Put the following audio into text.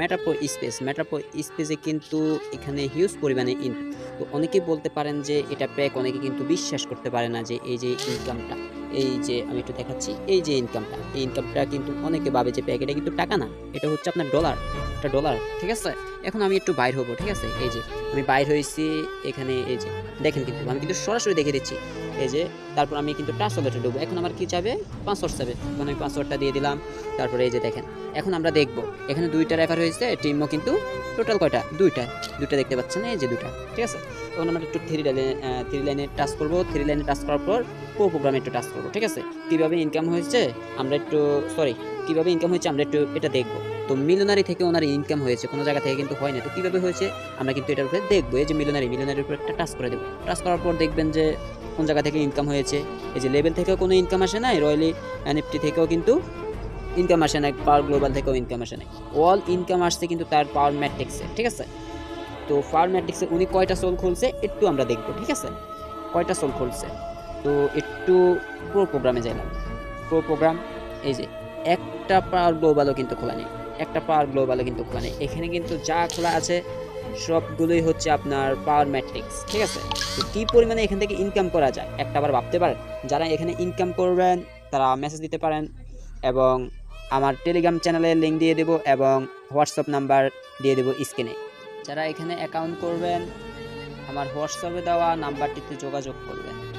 মেটাপ্রো space মেটাপ্রো স্পেসে কিন্তু এখানে হিউজ পরিমাণে ইন তো অনেকেই বলতে পারেন যে এটা প্যাক অনেকে কিন্তু বিশ্বাস করতে পারে না যে এই যে ইনকামটা এই যে আমি একটু দেখাচ্ছি, এই যে ইনকামটা এই ইনকামটা কিন্তু অনেকে ভাবে যে প্যাক এটা কিন্তু টাকা না, এটা হচ্ছে আপনার ডলার একটা ডলার ঠিক আছে? এখন আমি একটু বাইর হব, ঠিক আছে? এই যে, আমি বাইর হয়েছি এখানে, এই যে, দেখেন কিন্তু, আমি কিন্তু সরাসরি দেখে দিচ্ছি। এই যে, তারপর আমি কিন্তু ওয়ালেটে ঢুকবো এখন আমার কি চাবে? পাসওয়ার্ড চাবে। এখন আমি পাসওয়ার্ডটা দিয়ে দিলাম। তারপরে এই যে দেখেন, এখন আমরা দেখব, এখানে দুইটা রেফার হয়েছে, টিমও কিন্তু টোটাল কয়টা? দুইটা। দুইটা দেখতে পাচ্ছেন, এই যে দুইটা, ঠিক আছে? তখন আমরা একটু থ্রি লাইনে থ্রি লাইনে টাচ করব। থ্রি লাইনে টাচ করার পর প্রো প্রোগ্রামে একটু টাচ করব, ঠিক আছে? কীভাবে ইনকাম হয়েছে? আমরা একটু সরি কীভাবে ইনকাম হয়েছে আমরা একটু এটা দেখব। তো মিলনারি থেকে ওনার ইনকাম হয়েছে, কোনো জায়গা থেকে কিন্তু হয় না। তো কীভাবে হয়েছে? আমরা কিন্তু এটার উপরে দেখব। এই যে মিলনারি, মিলনারির উপরে একটা টাচ করে দেবো। টাচ করার পর দেখবেন যে কোন জায়গা থেকে ইনকাম হয়েছে। এই যে লেভেল থেকেও কোনো ইনকাম আসে নাই রয়্যালি এনএফটি থেকেও কিন্তু ইনকাম আসে না পাওয়ার গ্লোবাল থেকেও ইনকাম আসে না অল ইনকাম আসছে কিন্তু তার পাওয়ার ম্যাট্রিক্সে ঠিক আছে? তো পাওয়ার ম্যাট্রিক্সে উনি কয়টা সোল খুলছে একটু আমরা দেখব, ঠিক আছে? কয়টা সোল খুলছে? তো একটু প্রো প্রোগ্রামে যাইলাম। প্রো প্রোগ্রাম এই যে একটা পাওয়ার গ্লোবালও কিন্তু খোলা নেই। একটা পাওয়ার গ্লোবালও কিন্তু খোলা নেই। এখানে কিন্তু যা খোলা আছে, সবগুলোই হচ্ছে আপনার পাওয়ার ম্যাট্রিক্স ঠিক আছে? তো কী পরিমাণে এখান থেকে ইনকাম করা যায়? একটা আবার ভাবতে পারেন। যারা এখানে ইনকাম করবেন, তারা মেসেজ দিতে পারেন এবং আমার টেলিগ্রাম চ্যানেলের লিঙ্ক দিয়ে দেবো এবং হোয়াটসঅ্যাপ নাম্বার দিয়ে দেবো স্ক্রিনে যারা এখানে অ্যাকাউন্ট করবেন, আমার হোয়াটসঅ্যাপে দেওয়া নাম্বারটিতে যোগাযোগ করবেন।